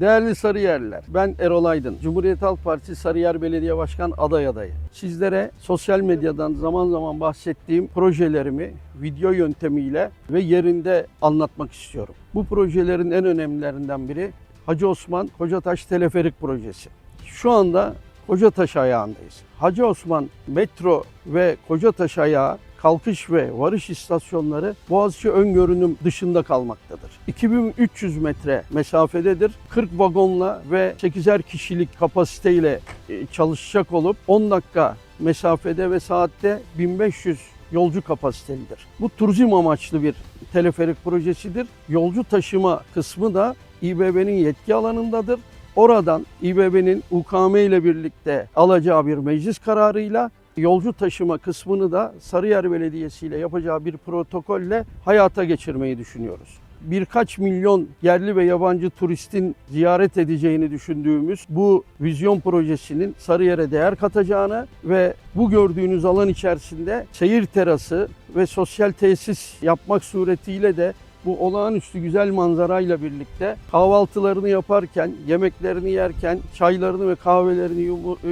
Değerli Sarıyerliler, ben Erol Aydın. Cumhuriyet Halk Partisi Sarıyer Belediye Başkan aday adayı. Sizlere sosyal medyadan zaman zaman bahsettiğim projelerimi video yöntemiyle ve yerinde anlatmak istiyorum. Bu projelerin en önemlilerinden biri Hacı Osman Kocataş Teleferik Projesi. Şu anda Kocataş ayağındayız. Hacı Osman metro ve Kocataş ayağı kalkış ve varış istasyonları Boğaziçi öngörünün dışında kalmaktadır. 2300 metre mesafededir. 40 vagonla ve 8'er kişilik kapasiteyle e, çalışacak olup 10 dakika mesafede ve saatte 1500 yolcu kapasitelidir. Bu turizm amaçlı bir teleferik projesidir. Yolcu taşıma kısmı da İBB'nin yetki alanındadır. Oradan İBB'nin UKM ile birlikte alacağı bir meclis kararıyla yolcu taşıma kısmını da Sarıyer Belediyesi ile yapacağı bir protokolle hayata geçirmeyi düşünüyoruz. Birkaç milyon yerli ve yabancı turistin ziyaret edeceğini düşündüğümüz bu vizyon projesinin Sarıyer'e değer katacağını ve bu gördüğünüz alan içerisinde seyir terası ve sosyal tesis yapmak suretiyle de bu olağanüstü güzel manzarayla birlikte kahvaltılarını yaparken, yemeklerini yerken, çaylarını ve kahvelerini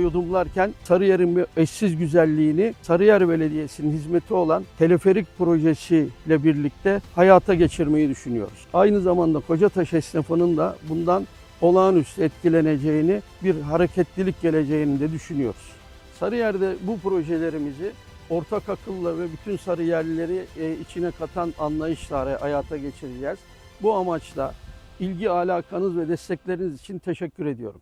yudumlarken Sarıyer'in bir eşsiz güzelliğini Sarıyer Belediyesi'nin hizmeti olan teleferik projesiyle birlikte hayata geçirmeyi düşünüyoruz. Aynı zamanda Kocataş esnafının da bundan olağanüstü etkileneceğini, bir hareketlilik geleceğini de düşünüyoruz. Sarıyer'de bu projelerimizi ortak akılla ve bütün Sarıyerlileri e, içine katan anlayışla hayata geçireceğiz. Bu amaçla ilgi alakanız ve destekleriniz için teşekkür ediyorum.